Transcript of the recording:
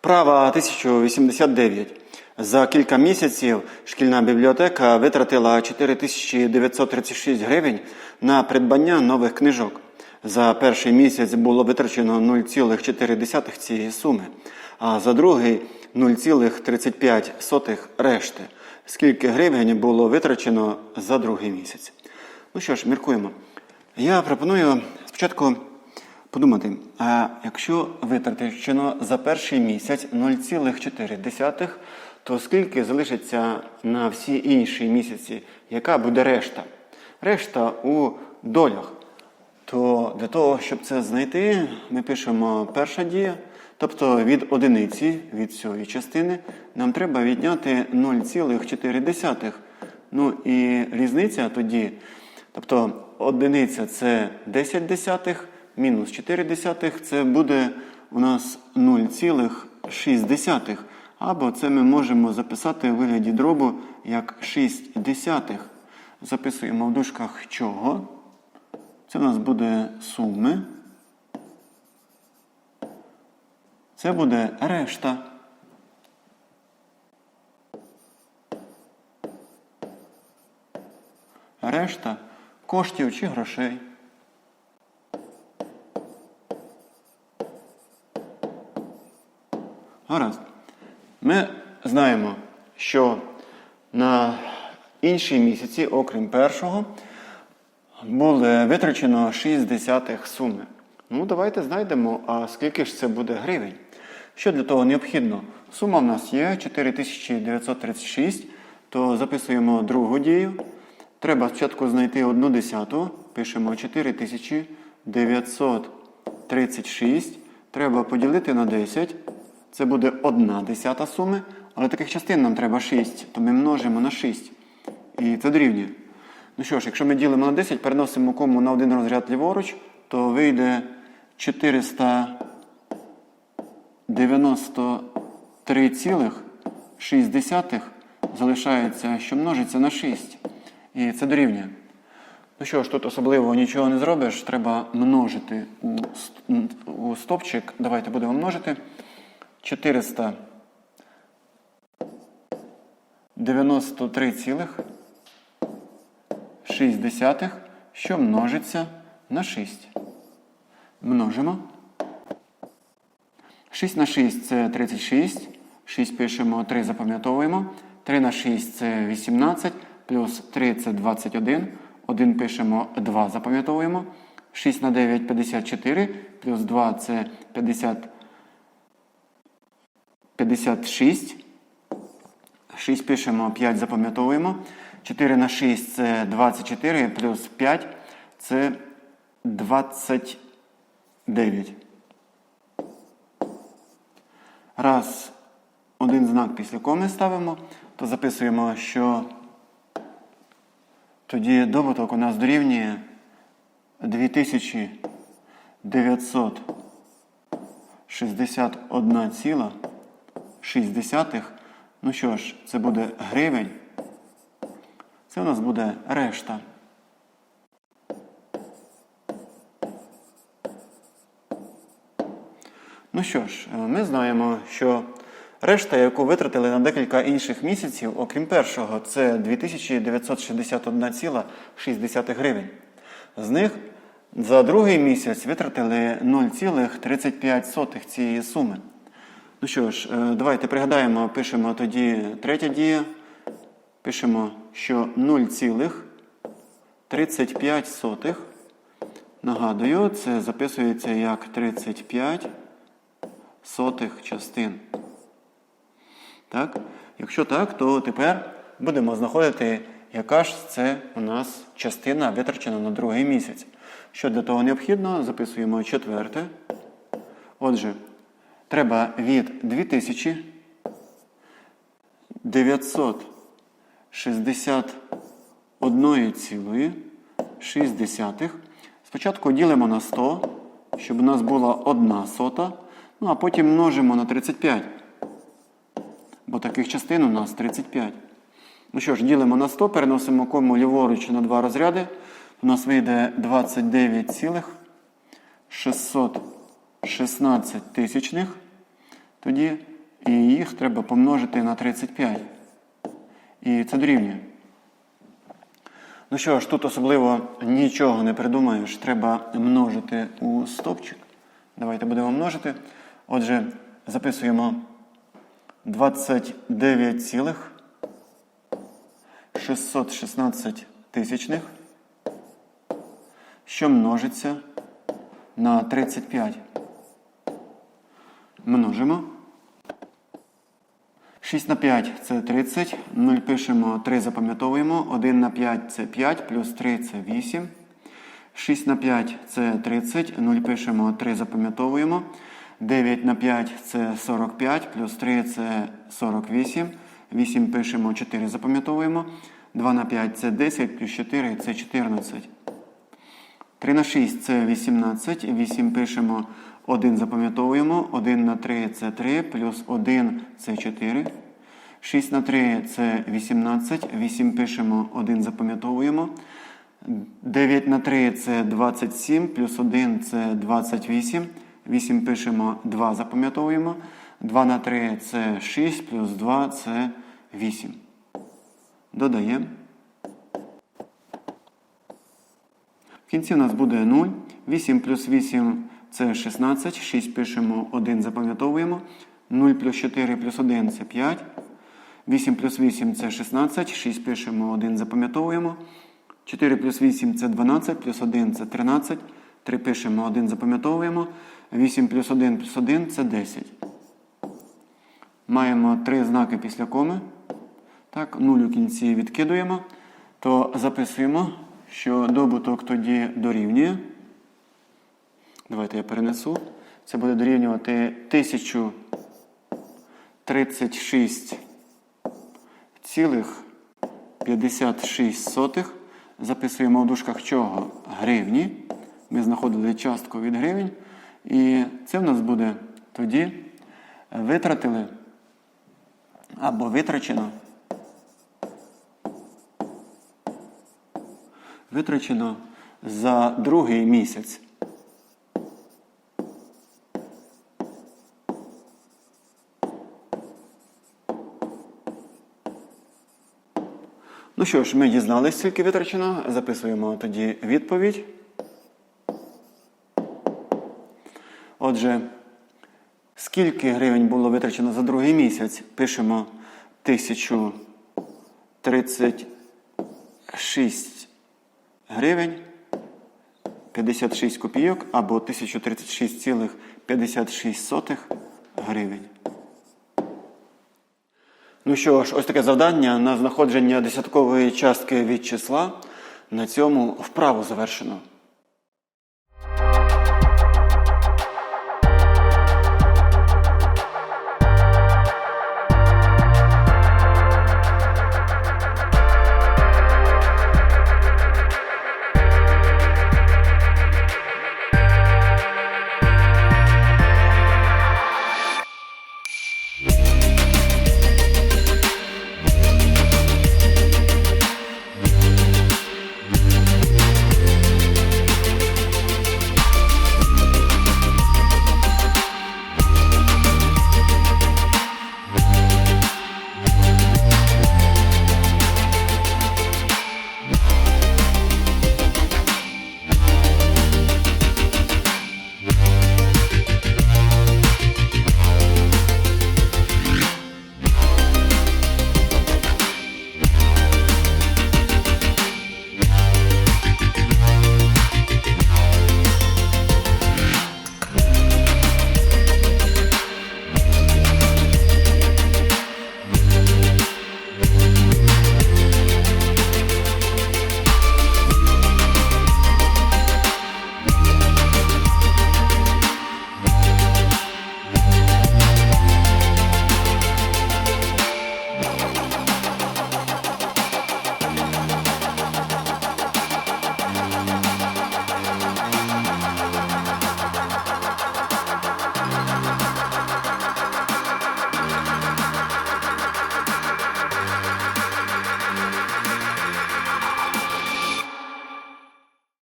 Вправа 1089. За кілька місяців шкільна бібліотека витратила 4936 гривень на придбання нових книжок. За перший місяць було витрачено 0,4 цієї суми, а за другий 0,35 решти. Скільки гривень було витрачено за другий місяць? Ну що ж, міркуємо. Я пропоную спочатку подумати, а якщо витрачено за перший місяць 0,4, то скільки залишиться на всі інші місяці? Яка буде решта? Решта у долях. То для того, щоб це знайти, ми пишемо перша дія. Тобто від одиниці, від цієї частини, нам треба відняти 0,4. Ну і різниця тоді, тобто одиниця це 10 десятих, мінус 4 це буде у нас 0,6. Або це ми можемо записати у вигляді дробу як 6 десятих. Записуємо в дужках чого. Це у нас буде суми. Це буде решта. Решта коштів чи грошей. Гаразд. Ми знаємо, що на інші місяці, окрім першого, було витрачено 6 десятих суми. Ну, давайте знайдемо, а скільки ж це буде гривень. Що для того необхідно? Сума в нас є 4936, то записуємо другу дію. Треба спочатку знайти одну десяту. Пишемо 4936. Треба поділити на 10. Це буде одна десята суми. Але таких частин нам треба 6, то ми множимо на 6. І це дорівнює. Ну що ж, якщо ми ділимо на 10, переносимо кому на один розряд ліворуч, то вийде 493,6 залишається, що множиться на 6. І це дорівнює. Ну що ж, тут особливо нічого не зробиш, треба множити у, стопчик. Давайте будемо множити. 400 93,6, що множиться на 6. Множимо. 6 на 6 це 36. 6 пишемо, 3 запам'ятовуємо. 3 на 6 це 18, плюс 3 це 21. 1 пишемо, 2 запам'ятовуємо. 6 на 9 54, плюс 2 це 50, 56. 6 пишемо, 5 запам'ятовуємо. 4 на 6 це 24, плюс 5 це 29. Раз один знак після коми ставимо, то записуємо, що тоді добуток у нас дорівнює 2961,6. Ну що ж, це буде гривень. Це у нас буде решта. Ну що ж, е, ми знаємо, що решта, яку витратили на декілька інших місяців, окрім першого, це 2961,6 гривень. З них за другий місяць витратили 0,35 цієї суми. Ну що ж, е, давайте пригадаємо, пишемо тоді третя дія. Пишемо, що 0,35. Нагадую, це записується як 35 сотих частин. Так? Якщо так, то тепер будемо знаходити, яка ж це у нас частина витрачена на другий місяць. Що для того необхідно, записуємо четверте. Отже, треба від 2961,6. Спочатку ділимо на 100, щоб у нас була одна сота. Ну, а потім множимо на 35. Бо таких частин у нас 35. Ну що ж, ділимо на 100, переносимо кому ліворуч на два розряди. У нас вийде 29,616 тисячних. тоді і їх треба помножити на 35. І це дорівнює. Ну що ж, тут особливо нічого не придумаєш. Треба множити у стопчик. Давайте будемо множити. Отже, записуємо 29,616 тисячних, що множиться на 35. Множимо. 6 на 5 це 30. 0 пишемо, 3 запам'ятовуємо. 1 на 5 це 5, плюс 3 це 8. 6 на 5 це 30. 0 пишемо, 3 запам'ятовуємо. 9 на 5 це 45, плюс 3 це 48. 8 пишемо, 4 запам'ятовуємо. 2 на 5 це 10, плюс 4 це 14. 3 на 6 це 18. 8 пишемо, 1 запам'ятовуємо. 1 на 3 це 3, плюс 1 це 4. 6 на 3 це 18. 8 пишемо, 1 запам'ятовуємо. 9 на 3 це 27, плюс 1 це 28. 8 пишемо, 2 запам'ятовуємо. 2 на 3 це 6, плюс 2 це 8. Додаємо. В кінці у нас буде 0. 8 плюс 8 це 16. 6 пишемо, 1 запам'ятовуємо. 0 плюс 4 плюс 1 це 5. 8 плюс 8 це 16. 6 пишемо, 1 запам'ятовуємо. 4 плюс 8 це 12, плюс 1 це 13. 3 пишемо, 1 запам'ятовуємо. 8 плюс 1 плюс 1 це 10. Маємо три знаки після коми. Так, 0 у кінці відкидуємо. То записуємо, що добуток тоді дорівнює. Давайте я перенесу. Це буде дорівнювати 1036 цілих 56 сотих. Записуємо в дужках чого? Гривні. Ми знаходили частку від гривень. І це в нас буде тоді витратили або витрачено. Витрачено за другий місяць. Ну що ж, ми дізналися, скільки витрачено. Записуємо тоді відповідь. Отже, скільки гривень було витрачено за другий місяць? Пишемо 1036 гривень 56 копійок або 1036,56 гривень. Ну що ж, ось таке завдання на знаходження десяткової частки від числа. На цьому вправу завершено.